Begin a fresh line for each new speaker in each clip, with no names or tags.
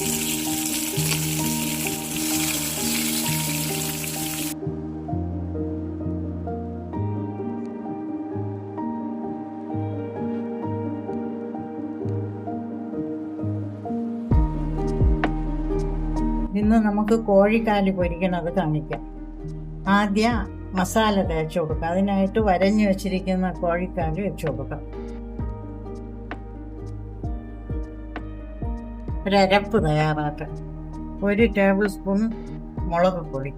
ഇന്ന് നമുക്ക് കോഴിക്കാൽ പൊരിക്കണത് കാണിക്കാം. ആദ്യം മസാല തേച്ച് കൊടുക്കാം. അതിനായിട്ട് വരഞ്ഞു വെച്ചിരിക്കുന്ന കോഴിക്കാൽ വെച്ച് കൊടുക്കാം. ഒരരപ്പ് തയ്യാറാക്കാം ഒരു ടേബിൾ സ്പൂൺ മുളക് പൊടി.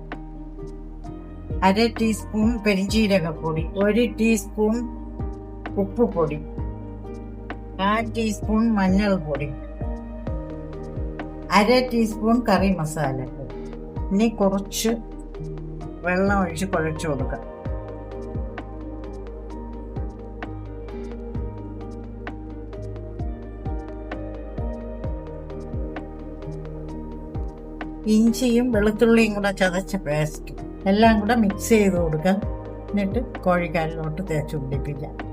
അര ടീസ്പൂൺ പെരിഞ്ചീരകപ്പൊടി ഒരു ടീസ്പൂൺ ഉപ്പുപൊടി കാൽ ടീസ്പൂൺ മഞ്ഞൾപ്പൊടി അര ടീസ്പൂൺ കറി മസാല ഇനി കുറച്ച് വെള്ളം ഒഴിച്ച് കുഴച്ച് കൊടുക്കാം. ഇഞ്ചിയും വെളുത്തുള്ളിയും കൂടെ ചതച്ച പേസ്റ്റ് എല്ലാം കൂടെ മിക്സ് ചെയ്ത് കൊടുക്കുക എന്നിട്ട് കോഴിക്കാലിലോട്ട് തേച്ച് പിടിപ്പിക്കാം.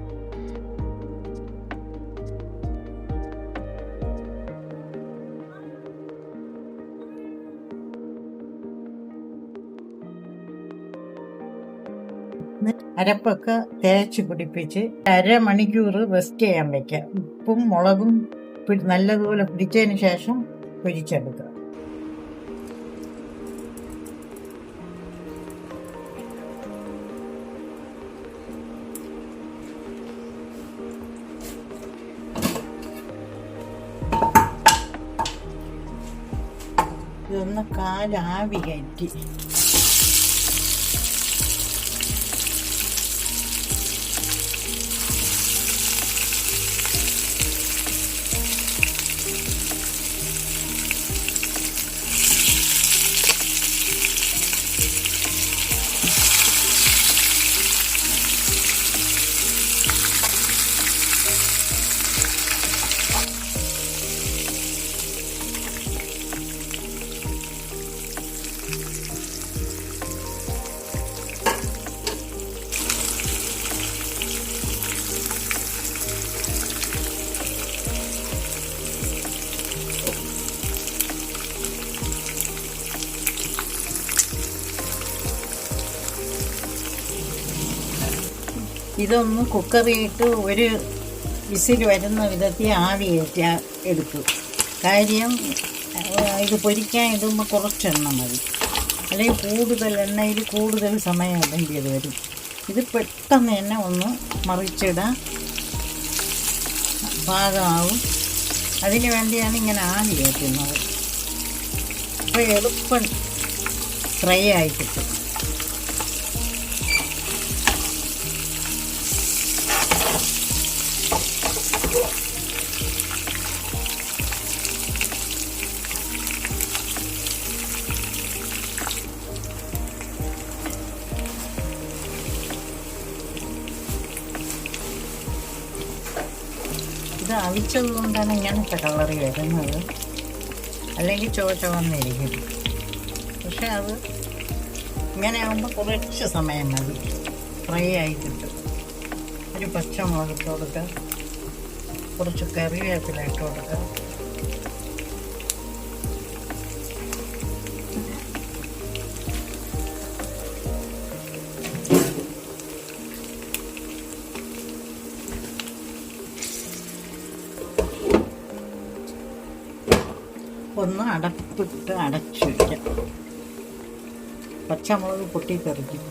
അരപ്പൊക്കെ തേച്ച് പിടിപ്പിച്ച് അരമണിക്കൂർ റെസ്റ്റ് ചെയ്യാൻ വയ്ക്കുക ഉപ്പും മുളകും നല്ലതുപോലെ പിടിച്ചതിന് ശേഷം പൊരിച്ചെടുക്കുക ഇതൊന്ന് കാലാവി കയറ്റി ഇതൊന്ന് കുക്കറിയിട്ട് ഒരു വിസിൽ വരുന്ന വിധത്തിൽ ആവി എടുക്കും കാര്യം ഇത് പൊരിക്കാൻ ഇടുമ്പോൾ കുറച്ചെണ്ണം മതി. അല്ലെങ്കിൽ കൂടുതൽ എണ്ണയിൽ കൂടുതൽ സമയം ഇടേണ്ടത് വരും. ഇത് പെട്ടെന്ന് തന്നെ ഒന്ന് മറിച്ചിടാൻ പാകമാവും. അതിന് വേണ്ടിയാണ് ഇങ്ങനെ ആവി കയറ്റുന്നത് അപ്പോൾ എളുപ്പം ഫ്രൈ ആയി കിട്ടും. അവിച്ചത് കൊണ്ടാണ് ഇങ്ങനത്തെ കളറി വരുന്നത്. അല്ലെങ്കിൽ ചുവ ചുവന്നിരിക്കും പക്ഷെ അത് ഇങ്ങനെ ആകുമ്പോൾ കുറച്ച് സമയം മതി. ഫ്രൈ ആയി കിട്ടും. ഒരു പച്ചമുളക് ഇട്ട് കൊടുക്കുക. കുറച്ച് കറിവേപ്പില ഇട്ട് കൊടുക്കുക. ഒന്ന് അടപ്പിട്ട് അടച്ചു വയ്ക്കാം പച്ചമുളക് പൊട്ടി തെറിക്കും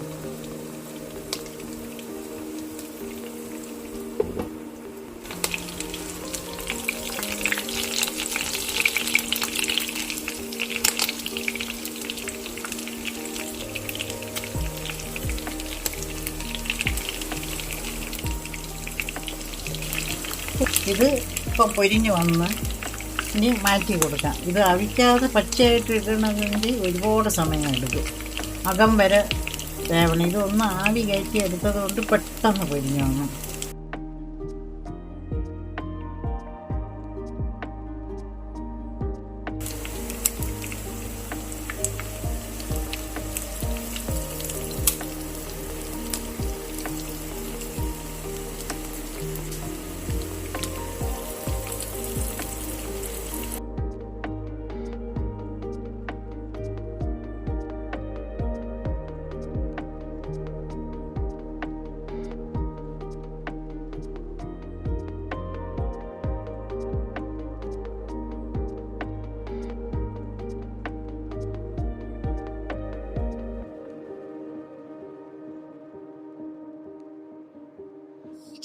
ഇത് ഇപ്പം പൊരിഞ്ഞ് വന്ന് ഇനി മാറ്റി കൊടുക്കാം. ഇത് അവിക്കാതെ പച്ചയായിട്ട് ഇടണമെങ്കിൽ ഒരുപാട് സമയം എടുക്കും. അകം വരെ വേവണം. ഇതൊന്ന് ആവി കയറ്റി എടുത്തത് കൊണ്ട് പെട്ടെന്ന് പൊരിഞ്ഞു വന്നു.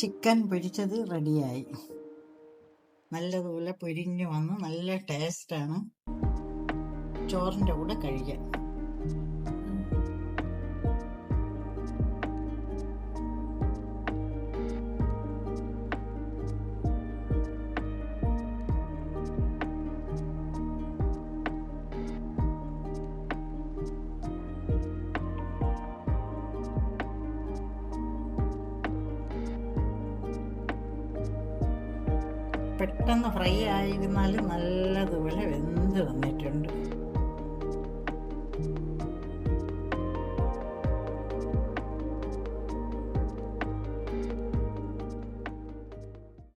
ചിക്കൻ പൊരിച്ചത് റെഡിയായി. നല്ലതുപോലെ പൊരിഞ്ഞു വന്ന്. നല്ല ടേസ്റ്റാണ്. ചോറിന്റെ കൂടെ കഴിക്കാൻ പെട്ടെന്ന് ഫ്രൈ ആയിരുന്നാലും നല്ലതുപോലെ വെന്ത് വന്നിട്ടുണ്ട്.